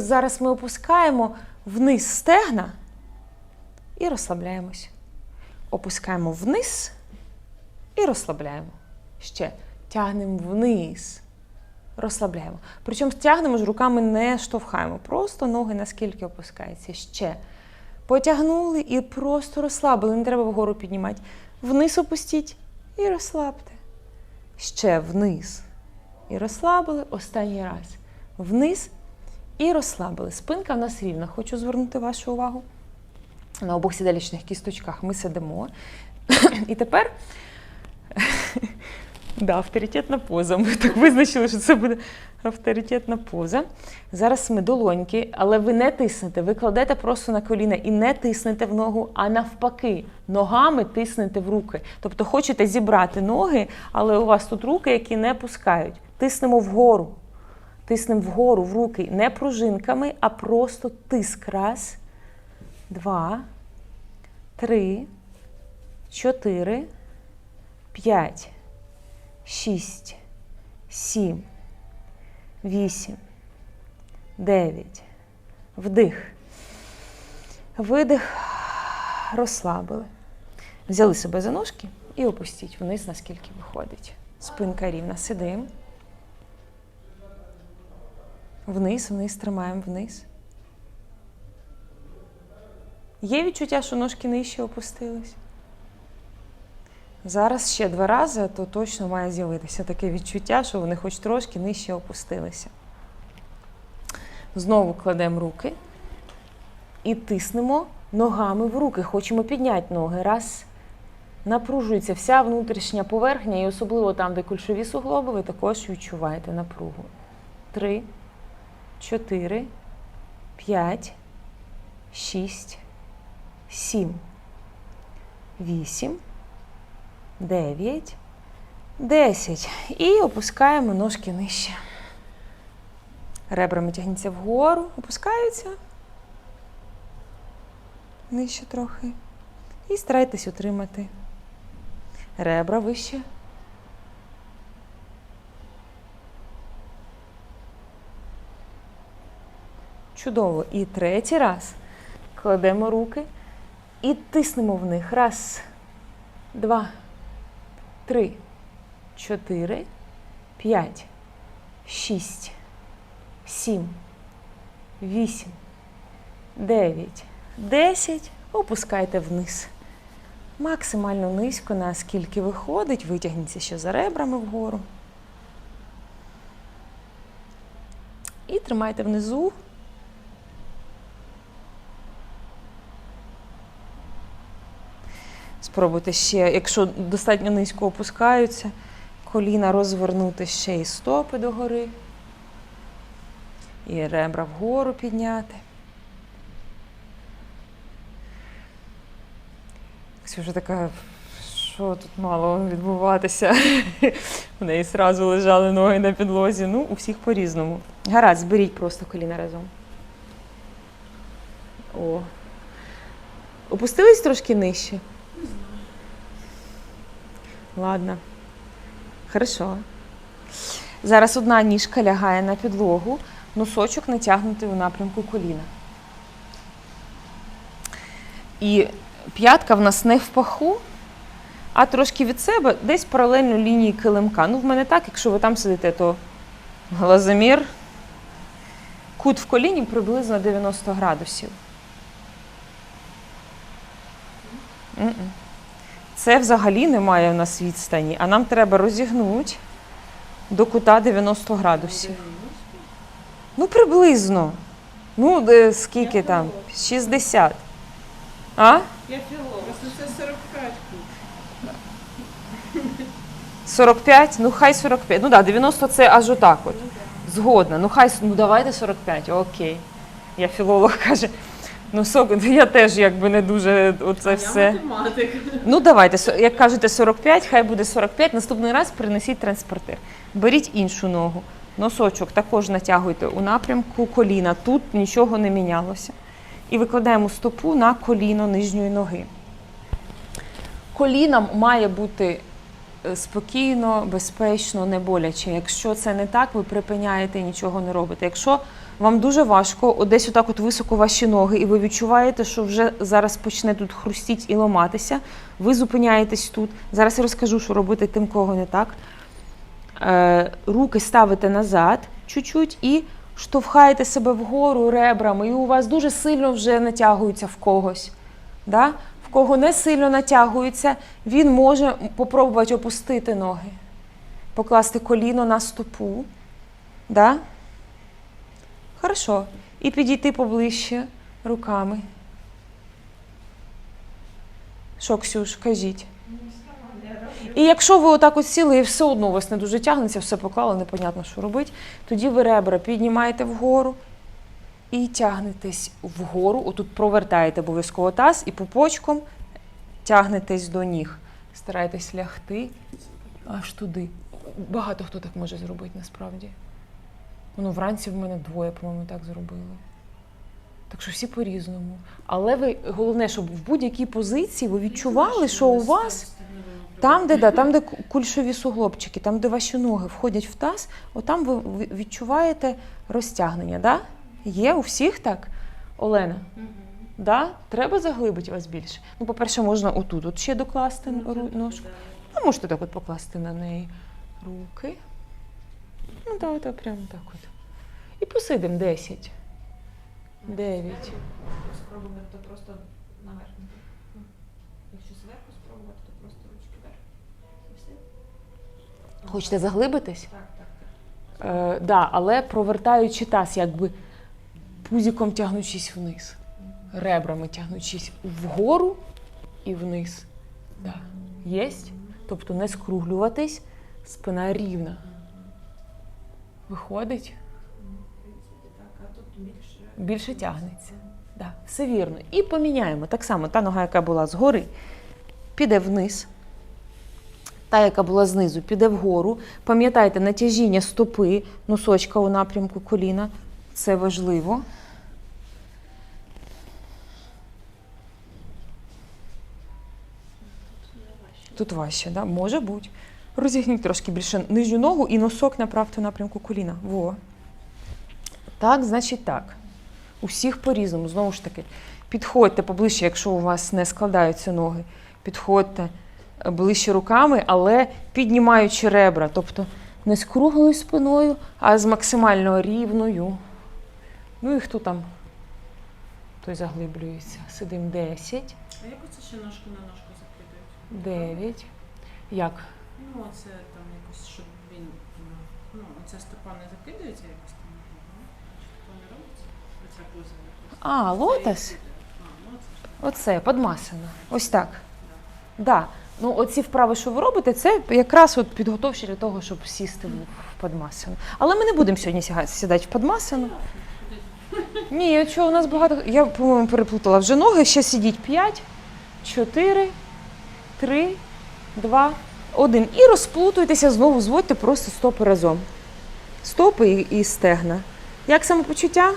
Зараз ми опускаємо вниз стегна і розслабляємось. Опускаємо вниз і розслабляємо. Ще тягнемо вниз. Розслабляємо. Причому тягнемо ж руками не штовхаємо. Просто ноги наскільки опускаються. Ще. Потягнули і просто розслабили. Не треба вгору піднімати. Вниз опустіть і розслабте. Ще вниз. І розслабили. Останній раз. Вниз і розслабили. Спинка в нас рівна. Хочу звернути вашу увагу. На обох сідалічних кісточках ми сидимо. І тепер да, авторитетна поза. Ми так визначили, що це буде авторитетна поза. Зараз ми долоньки, але ви не тиснете. Ви кладете просто на коліна і не тиснете в ногу, а навпаки, ногами тиснете в руки. Тобто хочете зібрати ноги, але у вас тут руки, які не пускають. Тиснемо вгору. Тиснемо вгору в руки не пружинками, а просто тиск. Раз, два, три, чотири, п'ять, шість, сім, вісім, дев'ять. Вдих. Видих. Розслабили. Взяли себе за ножки і опустіть вниз, наскільки виходить. Спинка рівна. Сидимо. Вниз, вниз, тримаємо вниз. Є відчуття, що ножки нижче опустились? Зараз ще два рази, то точно має з'явитися таке відчуття, що вони хоч трошки нижче опустилися. Знову кладемо руки і тиснемо ногами в руки. Хочемо підняти ноги. Раз. Напружується вся внутрішня поверхня, і особливо там, де кульшові суглоби, ви також відчуваєте напругу. Три, чотири, п'ять, шість, сім, вісім, дев'ять, десять. І опускаємо ножки нижче. Ребрами тягніться вгору, опускаються. Нижче трохи. І старайтесь утримати. Ребра вище. Чудово. І третій раз кладемо руки і тиснемо в них. Раз, два, три, чотири, п'ять, шість, сім, вісім, дев'ять, десять. Опускайте вниз. Максимально низько, наскільки виходить. Витягніться ще за ребрами вгору. І тримайте внизу. Спробуйте ще, якщо достатньо низько опускаються, коліна розвернути ще і стопи догори. І ребра вгору підняти. Ксюша така, що тут мало відбуватися. У неї зразу лежали ноги на підлозі. Ну, у всіх по-різному. Гаразд, зберіть просто коліна разом. О. Опустились трошки нижче? Ладно. Хорошо. Зараз одна ніжка лягає на підлогу, носочок натягнутий у напрямку коліна. І п'ятка в нас не в паху, а трошки від себе, десь паралельно лінії килимка. Ну, в мене так, якщо ви там сидите, то глазомір. Кут в коліні приблизно 90 градусів. М-м. Це взагалі немає у нас відстані, а нам треба розігнути до кута 90 градусів. Ну, приблизно. Ну, де, скільки там? 60. А? Я філолог, це 45 кут. 45? Ну, хай 45. Ну так, да, 90 це аж отак от. Згодна. Ну, хай, ну давайте 45, окей. Я філолог каже. Ну, сок, я теж якби не дуже оце Я все. математик. Ну, давайте, як кажете, 45, хай буде 45. Наступний раз принесіть транспортир. Беріть іншу ногу. Носочок також натягуйте у напрямку коліна. Тут нічого не мінялося. І викладаємо стопу на коліно нижньої ноги. Колінам має бути е, спокійно, безпечно, не боляче. Якщо це не так, ви припиняєте і нічого не робите. Якщо вам дуже важко, десь отак от високо ваші ноги, і ви відчуваєте, що вже зараз почне тут хрустіть і ламатися. Ви зупиняєтесь тут. Зараз я розкажу, що робити тим, кого не так. Е, руки ставите назад чуть-чуть і штовхаєте себе вгору ребрами, і у вас дуже сильно вже натягується в когось. Да? В кого не сильно натягується, він може попробувати опустити ноги, покласти коліно на стопу. Да? Хорошо. І підійти поближче руками. Що, Ксюш, кажіть. І якщо ви отак от сіли і все одно у вас не дуже тягнеться, все поклали, непонятно, що робити, тоді ви ребра піднімаєте вгору і тягнетесь вгору. Отут провертаєте обов'язково таз і пупочком тягнетесь до ніг. Старайтесь лягти аж туди. Багато хто так може зробити насправді. Воно вранці в мене двоє, по-моєму, так зробили. Так що всі по-різному. Але ви головне, щоб в будь-якій позиції ви відчували, що у вас там, де, да, там, де кульшові суглобчики, там, де ваші ноги входять в таз, отам ви відчуваєте розтягнення. Да? Є у всіх так? Олена? Да? Треба заглибити вас більше. Ну, по-перше, можна отут от ще докласти ру- ножку. А можете так от покласти на неї руки. Ну, так, так, прямо так от. І посидимо 10. 9. Спробувати то просто наверх. Якщо зверху спробувати, то просто ручки вверх. І все. Хочете заглибитись? Так, так, так. Е, да, але провертаючи таз, якби пузіком тягнучись вниз, ребрами тягнучись вгору і вниз. Да. Єсть? Тобто не скруглюватись, спина рівна. Виходить, більше тягнеться. Да, все вірно. І поміняємо. Так само та нога, яка була згори, піде вниз. Та, яка була знизу, піде вгору. Пам'ятайте, натяжіння стопи, носочка у напрямку коліна. Це важливо. Тут важче, да? може бути. Розігніть трошки більше нижню ногу і носок направте в напрямку коліна. Во. Так, значить так. Усіх по-різному. Знову ж таки, підходьте поближче, якщо у вас не складаються ноги. Підходьте е, ближче руками, але піднімаючи ребра. Тобто не з круглою спиною, а з максимально рівною. Ну і хто там? Той заглиблюється. Сидим 10, А як оце ще ножку на ножку закидають? 9. Як? Ну, оце там якось, щоб він. ну, Ну, оця стопа не закидається якось там. ну, не робиться? Оця поза якось. А, лотос? Це. А, ну оце ж. Оце, подмасана. Ось так. Да. Ну, оці вправи, що ви робите, це якраз от підготовчі для того, щоб сісти в в подмасану. Але ми не будемо сьогодні сяга- сідати в подмасану. Ні, що у нас багато. Я, по-моєму, переплутала вже ноги. Ще сидіть 5, 4, 3, 2, 1. І розплутуйтеся, знову зводьте просто стопи разом. Стопи і стегна. Як самопочуття?